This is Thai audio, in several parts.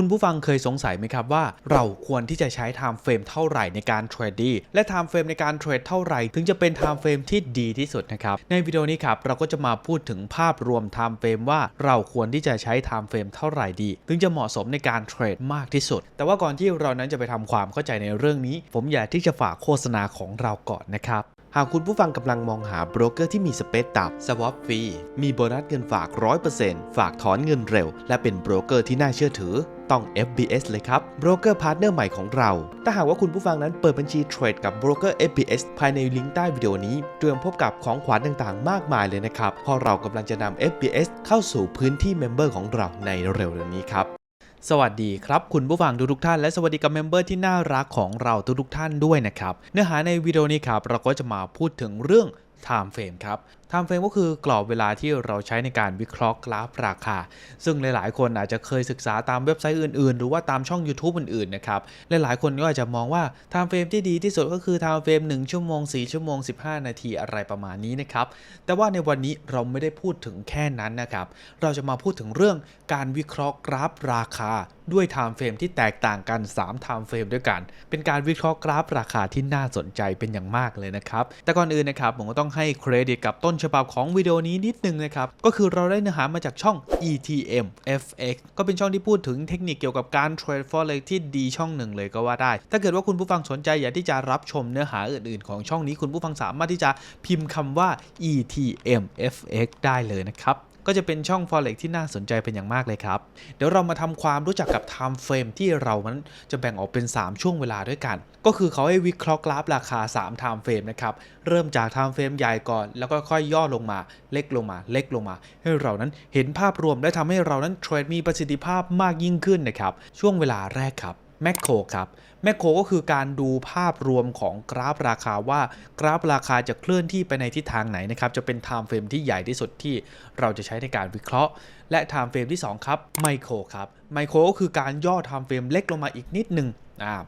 คุณผู้ฟังเคยสงสัยไหมครับว่า เราควรที่จะใช้ time frame เท่าไหร่ในการเทรดดีและ time frame ในการเทรดเท่าไหร่ ถึงจะเป็น time frame ที่ดีที่สุดนะครับ ในวิดีโอนี้ครับเราก็จะมาพูดถึงภาพรวม time frame ว่าเราควรที่จะใช้ time frame เท่าไหร่ดี ถึงจะเหมาะสมในการเทรดมากที่สุด แต่ว่าก่อนที่เรานั้นจะไปทำความเข้าใจในเรื่องนี้ ผมอยากที่จะฝากโฆษณาของเราก่อนนะครับ หากคุณผู้ฟังกำลังมองหาโบรกเกอร์ที่มีสเปซต่ำสวอปฟรี มีโบนัสเงินฝาก 100%ฝากถอนเงินเร็ว และเป็นโบรกเกอร์ที่น่าเชื่อถือ ต้อง FBS เลยครับโบรกเกอร์พาร์ทเนอร์ใหม่ของเรา ถ้าหากว่าคุณผู้ฟังนั้นเปิดบัญชีเทรดกับโบรกเกอร์ FBS ภายในลิงก์ใต้วิดีโอนี้ เตรียมพบกับของขวัญต่างๆ มากมายเลยนะครับ เพราะเรากำลังจะนำ FBS เข้าสู่พื้นที่เมมเบอร์ของเราในเร็วๆนี้ครับ สวัสดีครับ คุณผู้ฟังทุกทุกท่านและสวัสดีกับเมมเบอร์ที่น่ารักของเราทุกทุกท่านด้วยนะครับ เนื้อหาในวิดีโอนี้ครับเราก็จะมาพูดถึงเรื่อง time frame ครับ time frame ก็คือกรอบเวลาที่เราใช้ในการวิเคราะห์กราฟราคา ซึ่งหลายๆ คนอาจจะเคยศึกษาตามเว็บไซต์อื่นๆ หรือว่าตามช่อง YouTube อื่นๆ นะครับ หลายๆ คนก็อาจจะมองว่า time frame ที่ดีที่สุดก็คือ time frame 1ชั่วโมง 4 ชั่วโมง 15 นาทีอะไรประมาณนี้นะครับ แต่ว่าในวันนี้เราไม่ได้พูดถึงแค่นั้นนะครับ เราจะมาพูดถึงเรื่องการวิเคราะห์กราฟราคาด้วย time frame ที่แตกต่างกัน3 time frame ด้วยกัน เป็นการวิเคราะห์กราฟราคาที่น่าสนใจเป็นอย่างมากเลยนะครับ แต่ก่อนอื่นนะครับผมก็ต้องให้เครดิตกับต้นฉบับของวิดีโอนี้นิดนึงนะครับ ก็คือเราได้เนื้อหามาจากช่อง ETM FX ก็เป็นช่องที่พูดถึงเทคนิคเกี่ยวกับการเทรด forex ที่ดีช่องหนึ่งเลยก็ว่าได้ ถ้าเกิดว่าคุณผู้ฟังสนใจอยากที่จะรับชมเนื้อหาอื่นๆ ของช่องนี้คุณผู้ฟังสามารถที่จะพิมพ์คำว่า ETM FX ได้เลยนะครับ ก็จะเป็นช่อง forex ที่น่าสนใจเป็นอย่างมากเลยครับ เดี๋ยวเรามาทำความรู้จักกับ time frame ที่เรานั้นจะแบ่งออกเป็น 3 ช่วงเวลาด้วยกัน ก็คือเขาให้วิเคราะห์กราฟราคา 3 time frame นะครับ เริ่มจาก time frame ใหญ่ก่อน แล้วก็ค่อยย่อลงมา เล็กลงมา เล็กลงมา ให้เรานั้นเห็นภาพรวมและทำให้เรานั้นเทรดมีประสิทธิภาพมากยิ่งขึ้นนะครับ ช่วงเวลาแรกครับ แมคโครครับแมคโครก็คือการดูภาพรวมของกราฟราคาว่ากราฟราคาจะเคลื่อนที่ไปในทิศทางไหนนะครับจะเป็นไทม์เฟรมที่ใหญ่ที่สุดที่เราจะใช้ในการวิเคราะห์ และไทม์เฟรมที่ 2 ครับไมโครครับไมโครก็คือการย่อไทม์เฟรมเล็กลงมาอีกนิดหนึ่ง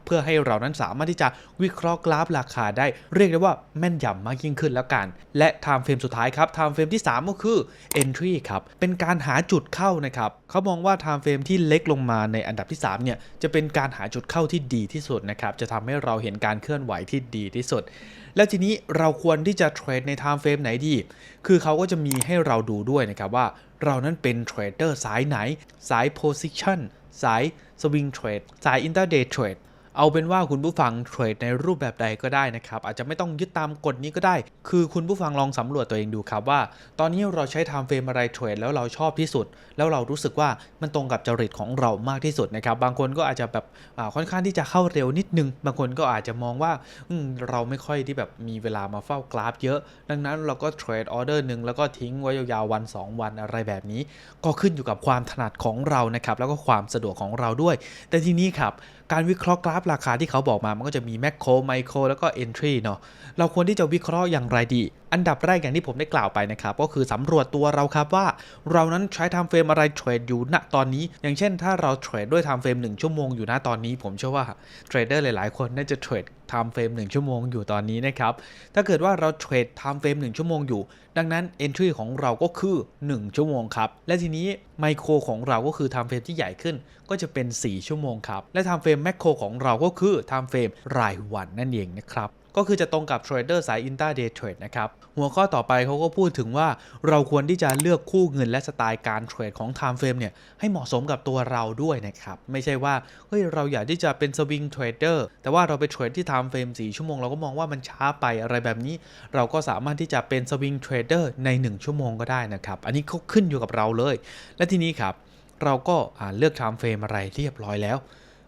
เพื่อให้เรานั้นสามารถที่จะวิเคราะห์กราฟราคาได้เรียกได้ว่าแม่นยำมากยิ่งขึ้นแล้วกัน และไทม์เฟรมสุดท้ายครับไทม์เฟรมที่ 3 ก็คือ entry ครับเป็นการหาจุดเข้านะครับเขามองว่าไทม์เฟรมที่เล็กลงมาในอันดับที่3เนี่ยจะเป็นการหาจุดเข้าที่ดีที่สุดนะครับจะทำให้เราเห็นการเคลื่อนไหวที่ดีที่สุด แล้วทีนี้เราควรที่จะเทรดในไทม์เฟรมไหนดี คือเขาก็จะมีให้เราดูด้วยนะครับว่าเรานั้นเป็นเทรดเดอร์สายไหนสาย position สายสวิงเทรดสายอินเตอร์เดย์เทรด เอาเป็นว่าคุณผู้ฟังเทรดในรูปแบบใดก็ได้นะครับ อาจจะไม่ต้องยึดตามกฎนี้ก็ได้ คือคุณผู้ฟังลองสำรวจตัวเองดูครับว่า ตอนนี้เราใช้ไทม์เฟรมอะไรเทรดแล้วเราชอบที่สุด แล้วเรารู้สึกว่ามันตรงกับจริตของเรามากที่สุดนะครับ บางคนก็อาจจะแบบค่อนข้างที่จะเข้าเร็วนิดนึง บางคนก็อาจจะมองว่าเราไม่ค่อยที่แบบมีเวลามาเฝ้ากราฟเยอะ ดังนั้นเราก็เทรดออเดอร์หนึ่งแล้วก็ทิ้งไว้ยาวๆวัน 2 วันอะไรแบบนี้ ก็ขึ้นอยู่กับความถนัดของเรานะครับแล้วก็ความสะดวกของเราด้วย แต่ทีนี้ครับ การวิเคราะห์กราฟราคาที่เขาบอกมา มันก็จะมีแมคโครไมโครแล้วก็เอนทรีเนาะเราควรที่จะวิเคราะห์อย่างไรดี อันดับแรกอย่างที่ผมได้กล่าวไปนะครับก็คือสำรวจตัวเราครับว่า เรานั้นใช้ไทม์เฟรมอะไรเทรดอยู่ณตอนนี้ อย่างเช่น ถ้าเราเทรดด้วยไทม์เฟรม1ชั่วโมงอยู่ณตอนนี้ ผมเชื่อว่าเทรดเดอร์หลายๆ คนน่าจะเทรดไทม์เฟรม1ชั่วโมงอยู่ตอนนี้นะครับ ถ้าเกิดว่าเราเทรดไทม์เฟรม1ชั่วโมงอยู่ ดังนั้น entry ของเราก็คือ 1 ชั่วโมงครับ และทีนี้ไมโครของเราก็คือไทม์เฟรมที่ใหญ่ขึ้นก็จะเป็น 4 ชั่วโมงครับ และไทม์เฟรมแมคโครของเราก็คือไทม์เฟรมรายวันนั่นเองนะครับ ก็คือจะตรงกับเทรดเดอร์สาย intraday trade นะครับ หัวข้อต่อไปเขาก็พูดถึงว่าเราควรที่จะเลือกคู่เงินและสไตล์การเทรดของ time frame เนี่ยให้เหมาะสมกับตัวเราด้วยนะครับ ไม่ใช่ว่าเฮ้ยเราอยากที่จะเป็นสวิงเทรดเดอร์แต่ว่าเราไปเทรดที่ time frame 4ชั่วโมงเราก็มองว่ามันช้าไปอะไรแบบนี้ เราก็สามารถที่จะเป็นสวิงเทรดเดอร์ใน 1 ชั่วโมงก็ได้นะครับ อันนี้เขาขึ้นอยู่กับเราเลย และทีนี้ครับเราก็เลือก time frame อะไรเรียบร้อยแล้ว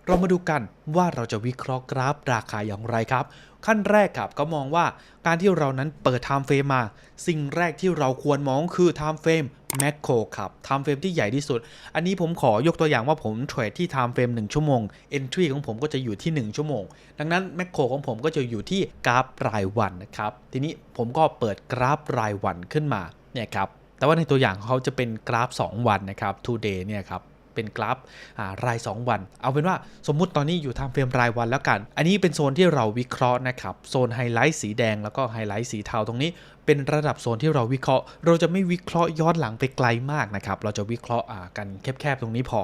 เรามาดูกันว่าเราจะวิเคราะห์กราฟราคาอย่างไรครับ ขั้นแรกครับก็มองว่าการที่เรานั้นเปิด time frame มา สิ่งแรกที่เราควรมองคือ time frame macro ครับ time frame ที่ใหญ่ที่สุด อันนี้ผมขอยกตัวอย่างว่าผมเทรดที่ time frame 1ชั่วโมง entry ของผมก็จะอยู่ที่ 1 ชั่วโมง ดังนั้น macro ของผมก็จะอยู่ที่กราฟรายวันนะครับทีนี้ผมก็เปิดกราฟรายวันขึ้นมาเนี่ยครับแต่ว่าในตัวอย่างเขาจะเป็นกราฟ 2 วันนะครับ two day เนี่ยครับ เป็นกราฟราย 2 วัน เอาเป็นว่าสมมุติตอนนี้อยู่ทำเฟรมรายวันแล้วกัน อันนี้เป็นโซนที่เราวิเคราะห์นะครับ โซนไฮไลท์สีแดงแล้วก็ไฮไลท์สีเทาตรงนี้ เป็นระดับโซนที่เราวิเคราะห์ เราจะไม่วิเคราะห์ย้อนหลังไปไกลมากนะครับ เราจะวิเคราะห์กันแคบๆตรงนี้พอ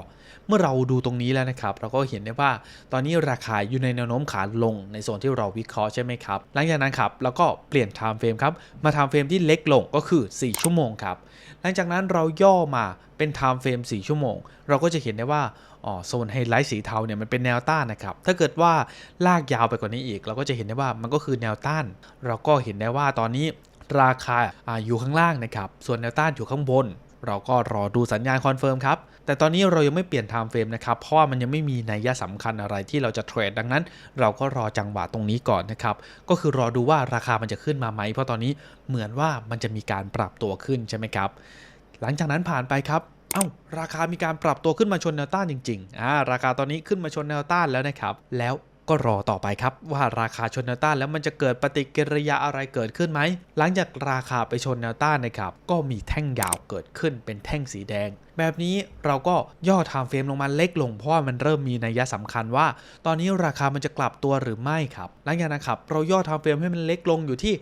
เมื่อเราดูตรงนี้แล้วนะครับ เราก็เห็นได้ว่าตอนนี้ราคาอยู่ในแนวโน้มขาลงในโซนที่เราวิเคราะห์ใช่ไหมครับ หลังจากนั้นครับเราก็เปลี่ยน time frame ครับ มา time frame ที่เล็กลงก็คือ 4 ชั่วโมงครับ หลังจากนั้นเราย่อมาเป็น time frame 4ชั่วโมง เราก็จะเห็นได้ว่าอ๋อโซนไฮไลท์สีเทาเนี่ยมันเป็นแนวต้านนะครับ ถ้าเกิดว่าลากยาวไปกว่านี้อีก เราก็จะเห็นได้ว่ามันก็คือแนวต้าน เราก็เห็นได้ว่าตอนนี้ ราคาออยู่ข้างล่างนะครับส่วนแนวต้านอยู่ข้างบน เราก็รอดูสัญญาณคอนเฟิร์มครับแต่ตอนนี้เรายังไม่เปลี่ยน time frame นะครับ เพราะว่ามันยังไม่มีนัยสำคัญอะไรที่เราจะเทรดดังนั้น เราก็รอจังหวะตรงนี้ก่อนนะครับ ก็คือรอดูว่าราคามันจะขึ้นมาไหม เพราะตอนนี้เหมือนว่ามันจะมีการปรับตัวขึ้นใช่ไหมครับ หลังจากนั้นผ่านไปครับ เอ้า ราคามีการปรับตัวขึ้นมาชนแนวต้านจริงๆอ่าราคาตอนนี้ขึ้นมาชนแนวต้านแล้วนะครับ แล้ว ก็รอต่อไปครับ ว่าราคาชนแนวต้านแล้วมันจะเกิดปฏิกิริยาอะไรเกิดขึ้นไหม หลังจากราคาไปชนแนวต้านนะครับ ก็มีแท่งยาวเกิดขึ้นเป็นแท่งสีแดง แบบนี้เราก็ย่อไทม์เฟรมลงมาเล็กลง เพราะว่ามันเริ่มมีนัยสำคัญว่า ตอนนี้ราคามันจะกลับตัวหรือไม่ครับ หลังจากนั้นครับเราย่อไทม์เฟรมให้มันเล็กลงอยู่ที่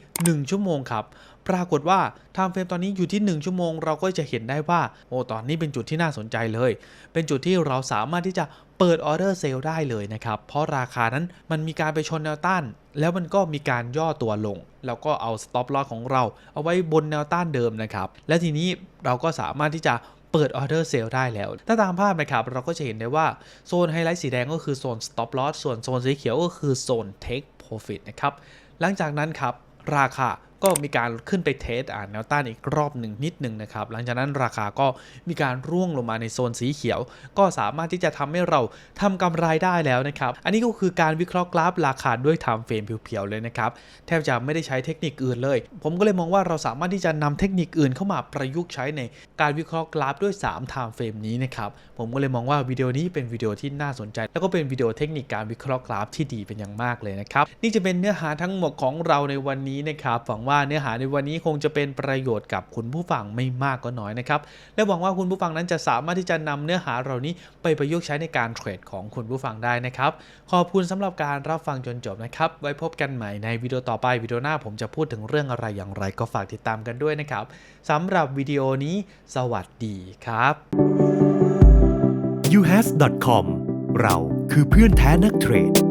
1 ชั่วโมงครับ ปรากฏว่าไทม์เฟรมตอนนี้อยู่ที่ 1 ชั่วโมง เราก็จะเห็นได้ว่าโอ้ตอนนี้เป็นจุดที่น่าสนใจเลย เป็นจุดที่เราสามารถที่จะเปิดออเดอร์เซลได้เลยนะครับ เพราะราคานั้นมันมีการไปชนแนวต้าน แล้วมันก็มีการย่อตัวลง แล้วก็เอา stop loss ของเรา เอาไว้บนแนวต้านเดิมนะครับ และทีนี้เราก็สามารถที่จะเปิดออเดอร์เซลได้แล้ว ถ้าตามภาพนะครับ เราก็จะเห็นได้ว่า โซนไฮไลท์สีแดงก็คือโซน stop loss ส่วนโซนสีเขียวก็คือโซน take profit นะครับ หลังจากนั้นครับ ราคา ก็มีการขึ้นไปเทสอ่านแนวต้านอีกรอบหนึ่งนิดหนึ่งนะครับ หลังจากนั้นราคาก็มีการร่วงลงมาในโซนสีเขียว ก็สามารถที่จะทำให้เราทำกำไรได้แล้วนะครับ อันนี้ก็คือการวิเคราะห์กราฟราคาด้วย time frame เพียวๆเลยนะครับ แทบจะไม่ได้ใช้เทคนิคอื่นเลย ผมก็เลยมองว่าเราสามารถที่จะนำเทคนิคอื่นเข้ามาประยุกต์ใช้ในการวิเคราะห์กราฟด้วย3 time frame นี้นะครับ ผมก็เลยมองว่าวิดีโอนี้เป็นวิดีโอที่น่าสนใจ แล้วก็เป็นวิดีโอเทคนิคการวิเคราะห์กราฟที่ดีเป็นอย่างมากเลยนะครับ นี่จะเป็นเนื้อหาทั้งหมดของเราในวันนี้นะครับหวังว่าเนื้อหาในวันนี้คงจะเป็นประโยชน์กับคุณผู้ฟังไม่มากก็น้อยนะครับ และหวังว่าคุณผู้ฟังนั้นจะสามารถที่จะนำเนื้อหาเหล่านี้ไปประยุกต์ใช้ในการเทรดของคุณผู้ฟังได้นะครับ ขอบคุณสำหรับการรับฟังจนจบนะครับ ไว้พบกันใหม่ในวิดีโอต่อไปวิดีโอหน้าผมจะพูดถึงเรื่องอะไรอย่างไรก็ฝากติดตามกันด้วยนะครับสำหรับวิดีโอนี้ สวัสดีครับ uhas.com เราคือเพื่อนแท้นักเทรด